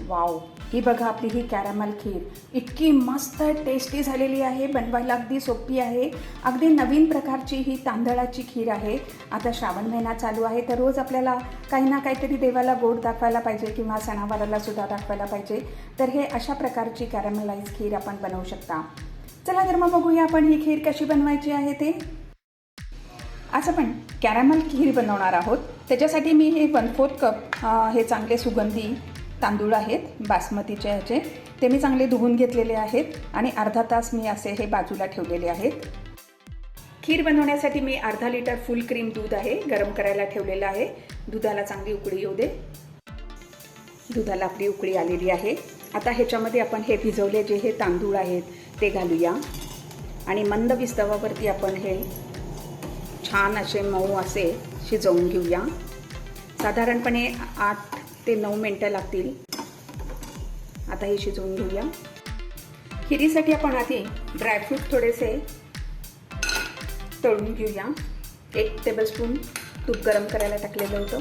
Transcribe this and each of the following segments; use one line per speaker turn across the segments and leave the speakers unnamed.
Wow. ही बघा आपली ही caramel खीर. इतकी मस्त टेस्टी झालेली आहे. बनवायला अगदी सोपी आहे. अगदी नवीन प्रकारची ही तांदळाची खीर आहे. आता श्रावण महिना चालू आहे. तर रोज आपल्याला काही ना काहीतरी देवाला गोड दाखवायला पाहिजे किंवा सणावाराला सुद्धा दाखवायला पाहिजे. तर हे अशा प्रकारची कॅरामलाइज खीर आपण बनवू शकता. चला तर मग बघूया आपण ही खीर कशी बनवायची आहे ते. आज आपण कॅरमल खीर बनवणार आहोत. त्याच्यासाठी मी हे वन फोर्थ कप हे चांगले सुगंधी तांदूळ आहेत बासमतीचे ह्याचे. ते मी चांगले धुवून घेतलेले आहेत आणि अर्धा तास मी असे हे बाजूला ठेवलेले आहेत. खीर बनवण्यासाठी मी अर्धा लिटर फुल क्रीम दूध आहे गरम करायला ठेवलेलं आहे. दुधाला चांगली उकळी येऊ दे. दुधाला आपली उकळी आलेली आहे. आता ह्याच्यामध्ये आपण हे भिजवले जे हे तांदूळ आहेत ते घालूया. आणि मंद विस्तवावरती आपण हे छान असे मऊ असे शिजवून घेऊया. साधारणपणे आठ ते नऊ मिनटं लागतील. आता हे शिजवून घेऊया. खिरीसाठी आपण आधी ड्रायफ्रूट थोडेसे तळून घेऊया. एक टेबलस्पून तूप गरम करायला टाकलेलं होतं.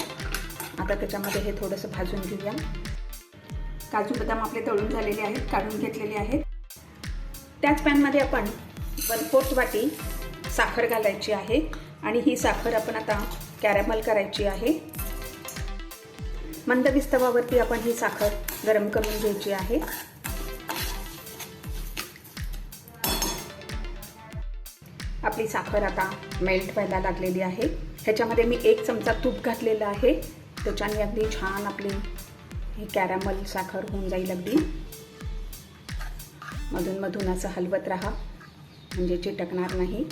आता त्याच्यामध्ये हे थोडंसं भाजून घेऊया. काजू बदाम आपले तळून झालेले आहेत काढून घेतलेले आहेत. त्याच पॅनमध्ये आपण वन फोर्थ वाटी साखर घालायची आहे. आणि ही साखर आपण आता कॅरेमल करायची आहे. मंद विस्तवावरती आपण ही साखर गरम करून घ्यायची आहे. आपली साखर आता मेल्ट व्हायला लागलेली आहे. ह्याच्यामध्ये मी एक चमचा तूप घातलेलं आहे. त्याच्याने अगदी छान आपली ही कॅरामल साखर होऊन जाईल अगदी. मधून मधून असं हलवत राहा. म्हणजे चिटकणार नाही.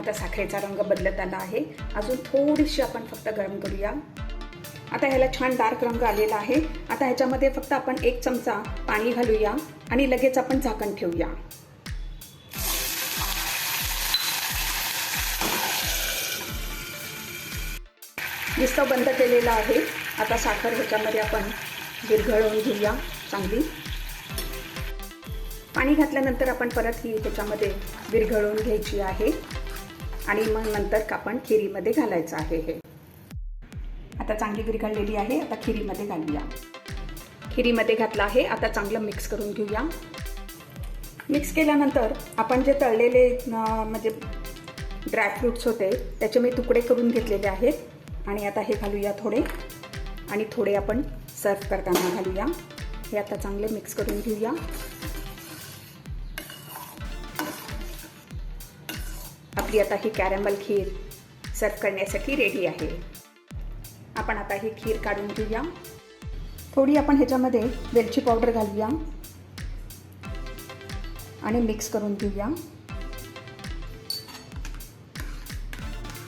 आता साखरेचा रंग बदलत आला आहे. अजून थोडीशी आपण फक्त गरम करूया. आता ह्याला छान डार्क रंग आलेला आहे. आता ह्याच्यामध्ये फक्त आपण एक चमचा पाणी घालूया आणि लगेच आपण झाकण ठेवूया. विस्तव बंद केलेला आहे. आता साखर ह्याच्यामध्ये आपण विरघळवून घेऊया चांगली. पाणी घातल्यानंतर आपण परत ही त्याच्यामध्ये विरघळवून घ्यायची आहे. आणि मग नंतर आपण खिरीमध्ये घालायचं आहे हे. आता चांगली विरघळलेली आहे आता खिरीमध्ये घालूया. खिरीमध्ये घातलं आहे आता चांगलं मिक्स करून घेऊया. मिक्स केल्यानंतर आपण जे तळलेले म्हणजे ड्रायफ्रूट्स होते त्याचे मी तुकडे करून घेतलेले आहेत. आणि आता हे घालूया थोडे. आणि थोडे आपण सर्व करताना घालूया. हे आता चांगले मिक्स करून घेऊया. आपली आता ही कॅरमल खीर सर्व करण्यासाठी रेडी आहे. आपण आता ही खीर काढून घेऊया. थोडी आपण ह्याच्यामध्ये वेलची पावडर घालूया. आणि मिक्स करून घेऊया.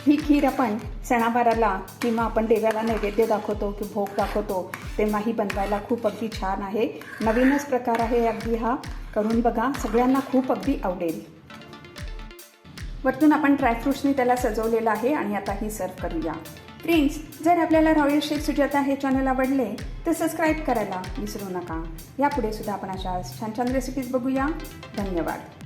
ही खीर आपण सणावाराला किंवा आपण देव्याला नैवेद्य दाखवतो की भोग दाखवतो तेव्हाही बनवायला खूप अगदी छान आहे. नवीनच प्रकार आहे अगदी हा. करून बघा. सगळ्यांना खूप अगदी आवडेल. वरतून आपण ड्रायफ्रूट्सनी त्याला सजवलेलं आहे आणि आता ही सर्व करूया. फ्रेंड्स जर आपल्याला रॉयल शेफ सुजाता हे चॅनल आवडले तर सबस्क्राईब करायला विसरू नका. यापुढे सुद्धा आपण अशा छान छान रेसिपीज बघूया. धन्यवाद.